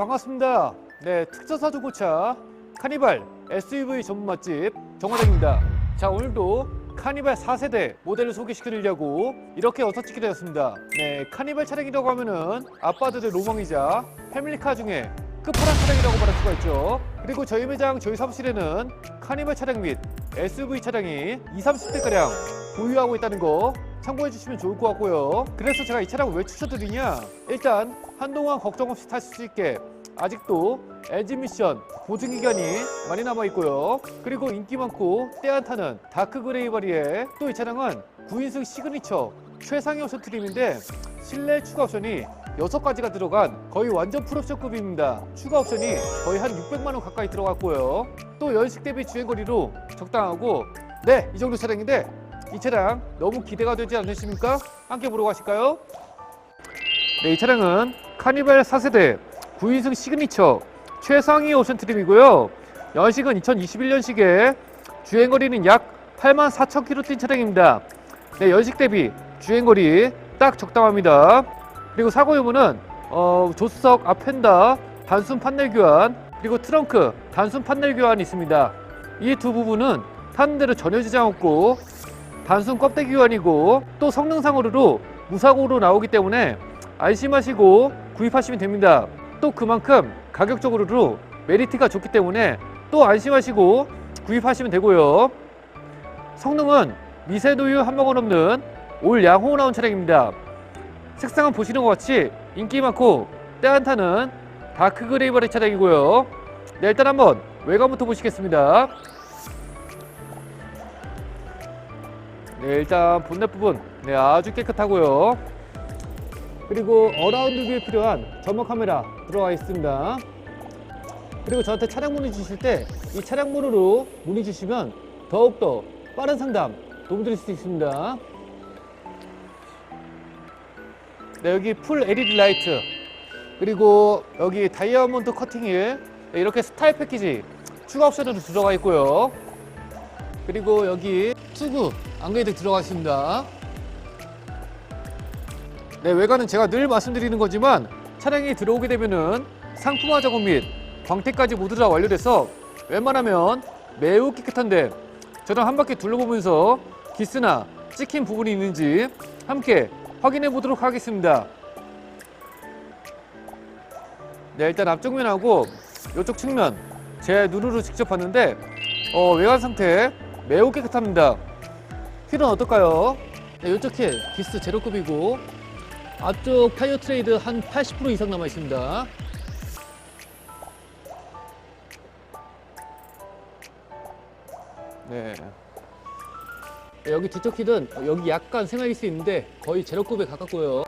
자 반갑습니다. 네 특전사 중고차 카니발 SUV 전문 맛집 정화장입니다. 자 오늘도 카니발 4세대 모델을 소개시켜드리려고 이렇게 어서 찍게 되었습니다. 네 카니발 차량이라고 하면은 아빠들의 로망이자 패밀리카 중에 끝판왕 차량이라고 말할 수가 있죠. 그리고 저희 매장 저희 사무실에는 카니발 차량 및 SUV 차량이 20, 30대가량 보유하고 있다는 거 참고해 주시면 좋을 것 같고요. 그래서 제가 이 차량을 왜 추천드리냐? 일단 한동안 걱정 없이 타실 수 있게 아직도 엔진 미션 보증 기간이 많이 남아 있고요. 그리고 인기 많고 때안 타는 다크 그레이 바리에 또 이 차량은 9인승 시그니처 최상위 옵션 트림인데 실내 추가 옵션이 여섯 가지가 들어간 거의 완전 풀옵션급입니다. 추가 옵션이 거의 한 600만 원 가까이 들어갔고요. 또 연식 대비 주행 거리로 적당하고 네, 이 정도 차량인데 이 차량 너무 기대가 되지 않으십니까? 함께 보러 가실까요? 네, 이 차량은 카니발 4세대 9인승 시그니처 최상위 옵션 트림이고요. 연식은 2021년식에 주행거리는 약 8만 4천 킬로 뛴 차량입니다. 네, 연식 대비 주행거리 딱 적당합니다. 그리고 사고 유무는 어, 조수석 앞 펜다 단순 판넬 교환 그리고 트렁크 단순 판넬 교환이 있습니다. 이 두 부분은 타는 대로 전혀 지장 없고 단순 껍데기 교환이고 또 성능상으로도 무사고로 나오기 때문에 안심하시고 구입하시면 됩니다. 또 그만큼 가격적으로도 메리트가 좋기 때문에 또 안심하시고 구입하시면 되고요. 성능은 미세노유 한 방울 없는 올 양호 나온 차량입니다. 색상은 보시는 것 같이 인기 많고 때안 타는 다크 그레이 바리 차량이고요. 네, 일단 한번 외관부터 보시겠습니다. 네, 일단 본넷 부분 네, 아주 깨끗하고요. 그리고 어라운드 뷰에 필요한 점막 카메라 들어가 있습니다. 그리고 저한테 차량 문의 주실 때 이 차량 번호로 문의 주시면 더욱더 빠른 상담 도움드릴 수 있습니다. 네, 여기 풀 LED 라이트 그리고 여기 다이아몬드 커팅힐 네, 이렇게 스타일 패키지 추가 옵션으로 들어가 있고요. 그리고 여기 투구 안개등 들어가 있습니다. 네, 외관은 제가 늘 말씀드리는 거지만 차량이 들어오게 되면은 상품화 작업 및 광택까지 모두 다 완료돼서 웬만하면 매우 깨끗한데 저랑 한 바퀴 둘러보면서 기스나 찍힌 부분이 있는지 함께 확인해 보도록 하겠습니다. 네, 일단 앞쪽 면하고 이쪽 측면 제 눈으로 직접 봤는데 어, 외관 상태 매우 깨끗합니다. 휠은 어떨까요? 네, 이쪽 휠 기스 제로급이고 앞쪽 타이어 트레이드 한 80% 이상 남아 있습니다. 네. 네, 여기 뒤쪽 휠은 여기 약간 생각일 수 있는데 거의 제로급에 가깝고요.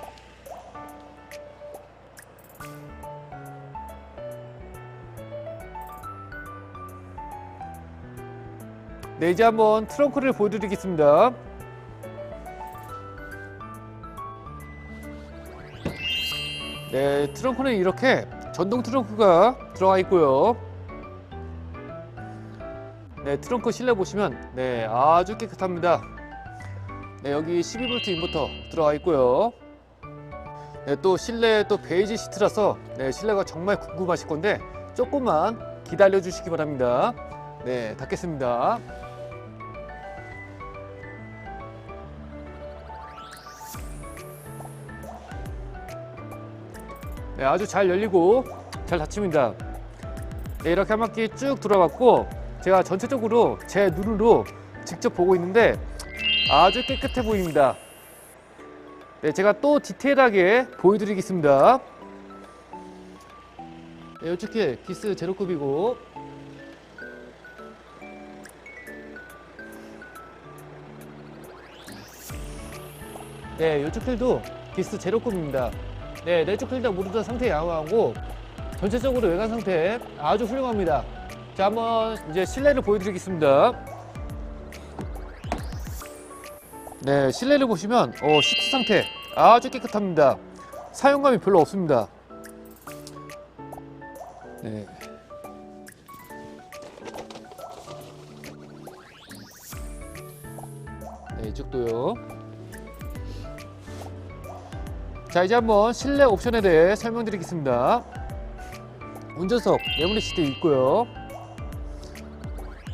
네, 이제 한번 트렁크를 보여드리겠습니다. 네, 트렁크는 이렇게 전동 트렁크가 들어가 있고요. 네, 트렁크 실내 보시면 네, 아주 깨끗합니다. 네, 여기 12V 인버터 들어가 있고요. 네, 또 실내 또 베이지 시트라서 네, 실내가 정말 궁금하실 건데 조금만 기다려 주시기 바랍니다. 네, 닫겠습니다. 네, 아주 잘 열리고 잘 닫힙니다. 네, 이렇게 한 바퀴 쭉 돌아봤고 제가 전체적으로 제 눈으로 직접 보고 있는데 아주 깨끗해 보입니다. 네, 제가 또 디테일하게 보여드리겠습니다. 네, 이쪽에 기스 제로급이고 네, 이쪽 휠도 기스 제로급입니다. 네, 내쪽 휠다 모두 다 상태 양호하고 전체적으로 외관 상태 아주 훌륭합니다. 자, 한번 이제 실내를 보여드리겠습니다. 네, 실내를 보시면 어, 시트 상태 아주 깨끗합니다. 사용감이 별로 없습니다. 네. 네, 이쪽도요. 자, 이제 한번 실내 옵션에 대해 설명드리겠습니다. 운전석 메모리 시트 있고요.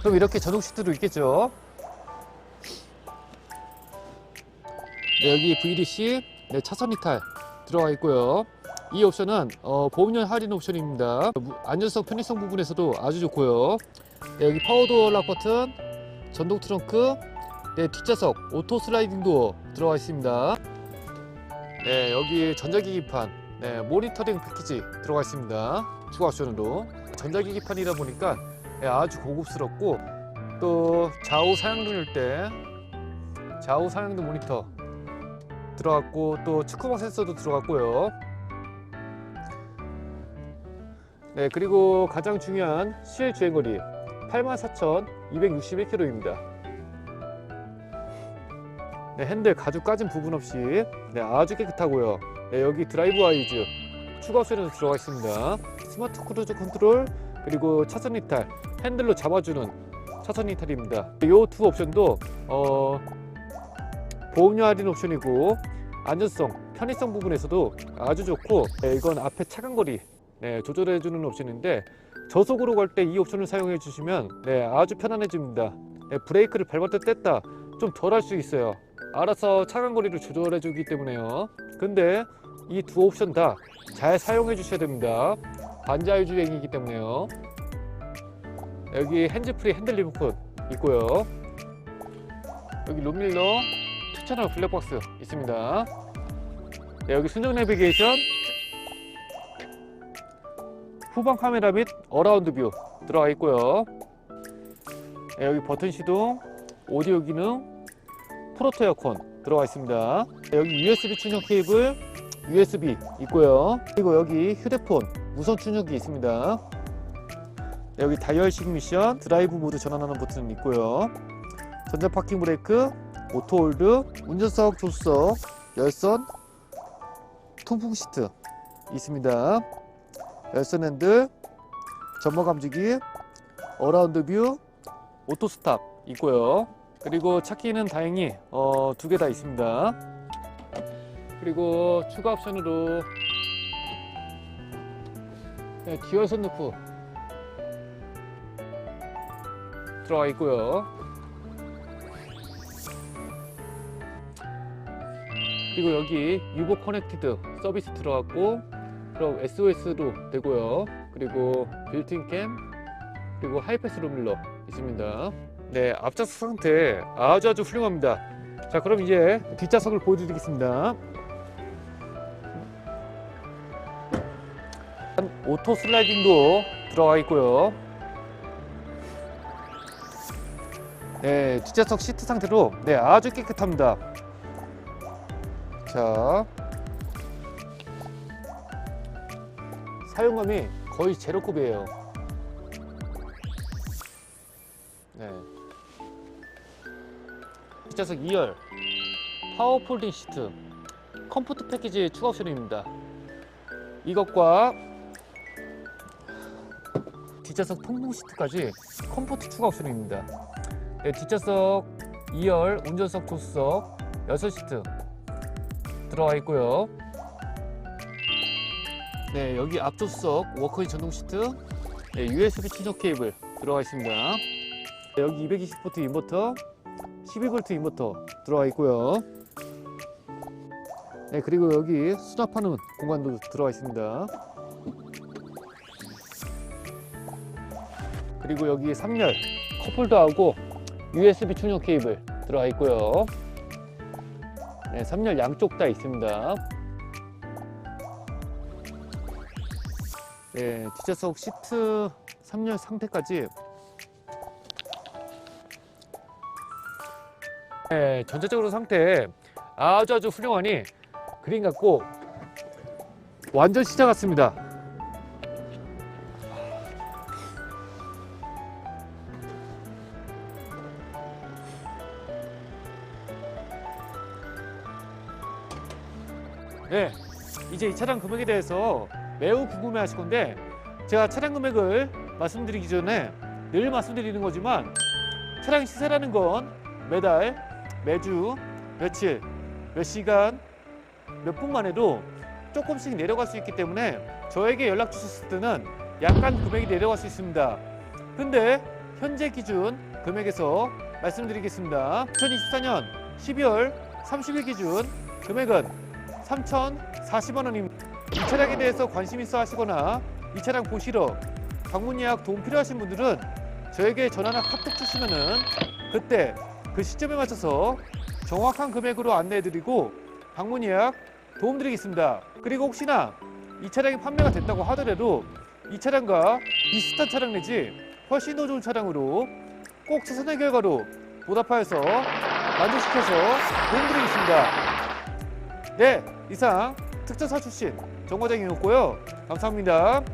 그럼 이렇게 전동 시트도 있겠죠. 네, 여기 VDC 네, 차선 이탈 들어가 있고요. 이 옵션은 어, 보험료 할인 옵션입니다. 무- 안전성 편의성 부분에서도 아주 좋고요. 네, 여기 파워도어 락 버튼, 전동 트렁크, 네, 뒷좌석 오토 슬라이딩 도어 들어가 있습니다. 네, 여기 전자기기판, 네, 모니터링 패키지 들어가 있습니다. 추가 옵션으로 전자기기판이다 보니까 네, 아주 고급스럽고 또 좌우 사양등일 때 좌우 사양등 모니터 들어갔고 또 축구방 센서도 들어갔고요. 네 그리고 가장 중요한 시일 주행거리 84,261km입니다. 네 핸들 가죽 까진 부분 없이 네, 아주 깨끗하고요. 네, 여기 드라이브 와이즈 추가 옵션에도 들어가 있습니다. 스마트 크루즈 컨트롤 그리고 차선 이탈 핸들로 잡아주는 차선 이탈입니다. 이 두 옵션도 어, 보험료 할인 옵션이고 안전성, 편의성 부분에서도 아주 좋고 네, 이건 앞에 차간거리 네, 조절해 주는 옵션인데 저속으로 갈 때 이 옵션을 사용해 주시면 네, 아주 편안해집니다. 네, 브레이크를 밟았다 뗐다 좀 덜 할 수 있어요. 알아서 차간 거리를 조절해 주기 때문에요. 근데 이 두 옵션 다 잘 사용해 주셔야 됩니다. 반자율 주행이기 때문에요. 여기 핸즈프리 핸들 리모컨 있고요. 여기 룸밀러 투처널 블랙박스 있습니다. 네, 여기 순정 내비게이션 후방 카메라 및 어라운드 뷰 들어가 있고요. 네, 여기 버튼 시동, 오디오 기능, 프로토 에어컨 들어가 있습니다. 네, 여기 USB 충전 케이블, USB 있고요. 그리고 여기 휴대폰 무선 충전기 있습니다. 네, 여기 다이얼식 미션, 드라이브 모드 전환하는 버튼 있고요. 전자 파킹 브레이크, 오토 홀드, 운전석 조수석, 열선, 통풍 시트 있습니다. 열선 핸들, 전모 감지기, 어라운드 뷰, 오토 스탑 있고요. 그리고 차키는 다행히 어, 두 개 다 있습니다. 그리고 추가 옵션으로 네, 듀얼 선루프 들어가 있고요. 그리고 여기 유보 커넥티드 서비스 들어갔고 그럼 SOS도 되고요. 그리고 빌트인 캠 그리고 하이패스 룸밀러 있습니다. 네, 앞좌석 상태 아주 아주 훌륭합니다. 자, 그럼 이제 뒷좌석을 보여드리겠습니다. 오토 슬라이딩도 들어가 있고요. 네, 뒷좌석 시트 상태로 네 아주 깨끗합니다. 자, 사용감이 거의 제로급이에요. 뒷좌석 2열, 파워 폴딩 시트, 컴포트 패키지 추가 옵션입니다. 이것과 뒷좌석 통풍 시트까지 컴포트 추가 옵션입니다. 네, 뒷좌석 2열, 운전석 조수석, 6시트 들어가 있고요. 네, 여기 앞조수석 워커인 전동 시트, 네, USB 충전 케이블 들어가 있습니다. 네, 여기 220V 인버터, 12V 인버터 들어가 있고요. 네, 그리고 여기 수납하는 공간도 들어가 있습니다. 그리고 여기 3열 컵홀더하고 USB 충전 케이블 들어가 있고요. 네, 3열 양쪽 다 있습니다. 네, 뒷좌석 시트 3열 상태까지 네, 전체적으로 상태 아주 아주 훌륭하니 그림 같고 완전 시차 같습니다. 네, 이제 이 차량 금액에 대해서 매우 궁금해 하실 건데 제가 차량 금액을 말씀드리기 전에 늘 말씀드리는 거지만 차량 시세라는 건 매달, 매주, 며칠, 몇 시간, 몇 분만 해도 조금씩 내려갈 수 있기 때문에 저에게 연락 주셨을 때는 약간 금액이 내려갈 수 있습니다. 근데 현재 기준 금액에서 말씀드리겠습니다. 2024년 12월 30일 기준 금액은 3,040원 원입니다. 이 차량에 대해서 관심 있어 하시거나 이 차량 보시러 방문 예약 도움 필요하신 분들은 저에게 전화나 카톡 주시면은 그때 그 시점에 맞춰서 정확한 금액으로 안내해드리고 방문 예약 도움드리겠습니다. 그리고 혹시나 이 차량이 판매가 됐다고 하더라도 이 차량과 비슷한 차량 내지 훨씬 더 좋은 차량으로 꼭 최선의 결과로 보답하여서 만족시켜서 도움드리겠습니다. 네, 이상 특전사 출신 정과장이었고요. 감사합니다.